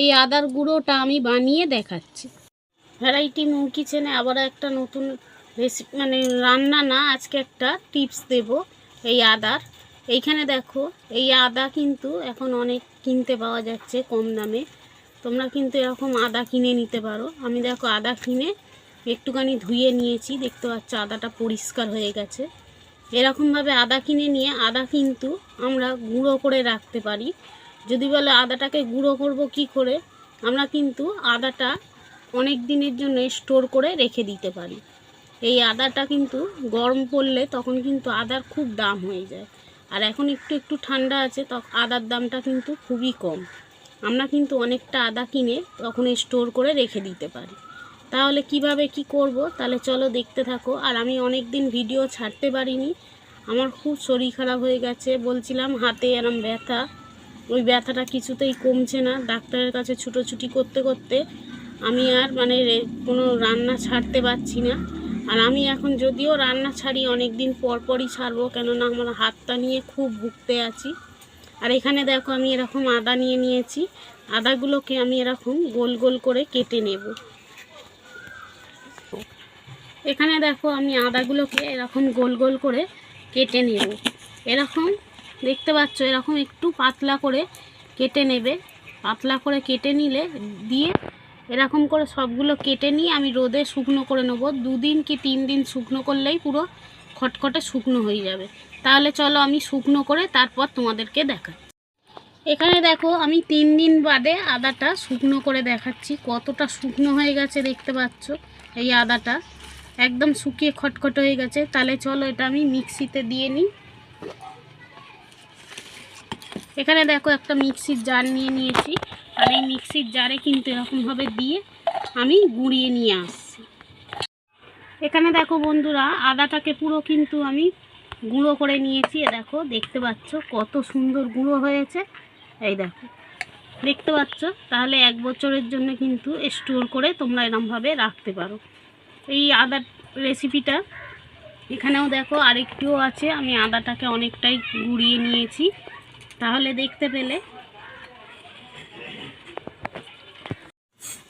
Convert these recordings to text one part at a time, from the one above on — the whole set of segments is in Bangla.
এই আদার গুঁড়োটা আমি বানিয়ে দেখাচ্ছি। ভ্যারাইটি মুং কিচেনে আবার একটা নতুন রেসিপি মানে রান্না না, আজকে একটা টিপস দেব এই আদার। এইখানে দেখো, এই আদা কিন্তু এখন অনেক কিনতে পাওয়া যাচ্ছে কম দামে। তোমরা কিন্তু এরকম আদা কিনে নিতে পারো। আমি দেখো আদা কিনে একটুখানি ধুয়ে নিয়েছি, দেখতে পাচ্ছ আদাটা পরিষ্কার হয়ে গেছে। এরকমভাবে আদা কিনে নিয়ে, আদা কিন্তু আমরা গুঁড়ো করে রাখতে পারি। যদি বলে আদাটাকে গুঁড়ো করব কি করে, আমরা কিন্তু আদাটা অনেক দিনের জন্য স্টোর করে রেখে দিতে পারি। এই আদাটা কিন্তু গরম পড়লে তখন কিন্তু আদার খুব দাম হয়ে যায়। আর এখন একটু একটু ঠান্ডা আছে তখন আদার দামটা কিন্তু খুবই কম। আমরা কিন্তু অনেকটা আদা কিনে তখন স্টোর করে রেখে দিতে পারি। তাহলে কীভাবে কি করব? তাহলে চলো দেখতে থাকো। আর আমি অনেক দিন ভিডিও ছাড়তে পারিনি। আমার খুব শরীর খারাপ হয়ে গেছে। বলছিলাম হাতে এরম ব্যথা। ওই ব্যথাটা কিছুতেই কমছে না। ডাক্তারের কাছে ছুটোছুটি করতে করতে আমি আর মানে কোনো রান্না ছাড়তে পারছি না। আর আমি এখন যদিও রান্না ছাড়ি অনেক দিন পর পরই ছাড়বো, কেননা আমার হাতটা নিয়ে খুব ভুগতে আছি। আর এখানে দেখো আমি এরকম আদা নিয়ে নিয়েছি। আদাগুলোকে আমি এরকম গোল গোল করে কেটে নেব। এখানে দেখো আমি আদাগুলোকে এরকম গোল গোল করে কেটে নেব। এরকম দেখতে পাচ্ছ, এরকম একটু পাতলা করে কেটে নেবে। পাতলা করে কেটে নিলে, দিয়ে এরকম করে সবগুলো কেটে নিয়ে আমি রোদে শুকনো করে নেব। দুদিন কি তিন দিন শুকনো করলেই পুরো খটখটে শুকনো হয়ে যাবে। তাহলে চলো আমি শুকনো করে তারপর তোমাদেরকে দেখা এখানে দেখো, আমি তিন দিন বাদে আদাটা শুকনো করে দেখাচ্ছি। কতটা শুকনো হয়ে গেছে দেখতে পাচ্ছ, এই আদাটা। একদম শুকিয়ে খটখট হয়ে গেছে। তাহলে চলো এটা আমি মিক্সিতে দিয়ে নিই। এখানে দেখো একটা মিক্সির জার নিয়ে নিয়েছি। আর এই মিক্সির জারে কিন্তু এরকমভাবে দিয়ে আমি গুঁড়িয়ে নিয়ে আসছি। এখানে দেখো বন্ধুরা, আদাটাকে পুরো কিন্তু আমি গুঁড়ো করে নিয়েছি। দেখো, দেখতে পাচ্ছ কত সুন্দর গুঁড়ো হয়েছে। এই দেখো, দেখতে পাচ্ছ? তাহলে এক বছরের জন্য কিন্তু স্টোর করে তোমরা এরমভাবে রাখতে পারো। এই আদার রেসিপিটা এখানেও দেখো আরেকটিও আছে। আমি আদাটাকে অনেকটাই গুঁড়িয়ে নিয়েছি। তাহলে দেখতে পেলে।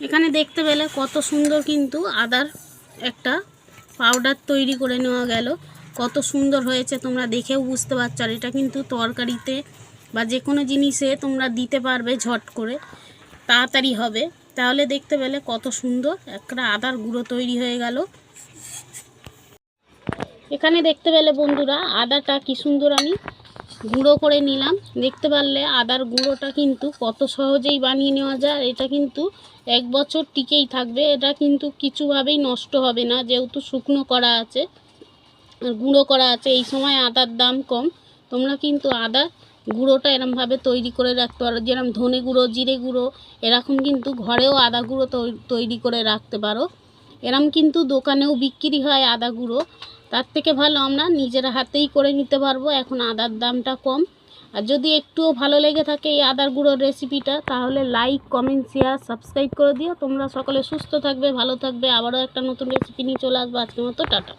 এখানে দেখতে পেলে কত সুন্দর কিন্তু আদার একটা পাউডার তৈরি করে নেওয়া গেল। কত সুন্দর হয়েছে, তোমরা দেখেও বুঝতে পারছ। আর এটা কিন্তু তরকারিতে বা যে কোনো জিনিসে তোমরা দিতে পারবে ঝট করে। তাড়াতাড়ি হবে। তাহলে দেখতে পেলে কত সুন্দর একটা আদার গুঁড়ো তৈরি হয়ে গেল। এখানে দেখতে পেলে বন্ধুরা, আদাটা কি সুন্দর আমি গুঁড়ো করে নিলাম। দেখতে পারলে আদার গুঁড়োটা কিন্তু কত সহজেই বানিয়ে নেওয়া যায়। এটা কিন্তু এক বছর টিকেই থাকবে। এটা কিন্তু কিছুভাবেই নষ্ট হবে না, যেহেতু শুকনো করা আছে গুঁড়ো করা আছে। এই সময় আদার দাম কম। তোমরা কিন্তু আদা গুঁড়োটা এরমভাবে তৈরি করে রাখতে পারো। যেরকম ধনে গুঁড়ো, জিরে গুঁড়ো, এরকম কিন্তু ঘরেও আদা গুঁড়ো তৈরি করে রাখতে পারো। এরম কিন্তু দোকানেও বিক্রি হয় আদা গুঁড়ো। তার থেকে ভালো আমরা নিজের হাতেই করে নিতে পারব। এখন আদার দামটা কম। আর যদি একটুও ভালো লেগে থাকে এই আদার গুঁড়োর রেসিপিটা তাহলে লাইক কমেন্ট শেয়ার সাবস্ক্রাইব করে দিও। তোমরা সকলে সুস্থ থাকবে, ভালো থাকবে। আবারও একটা নতুন রেসিপি নিয়ে চলে আসব। আজকের মতো টাটা।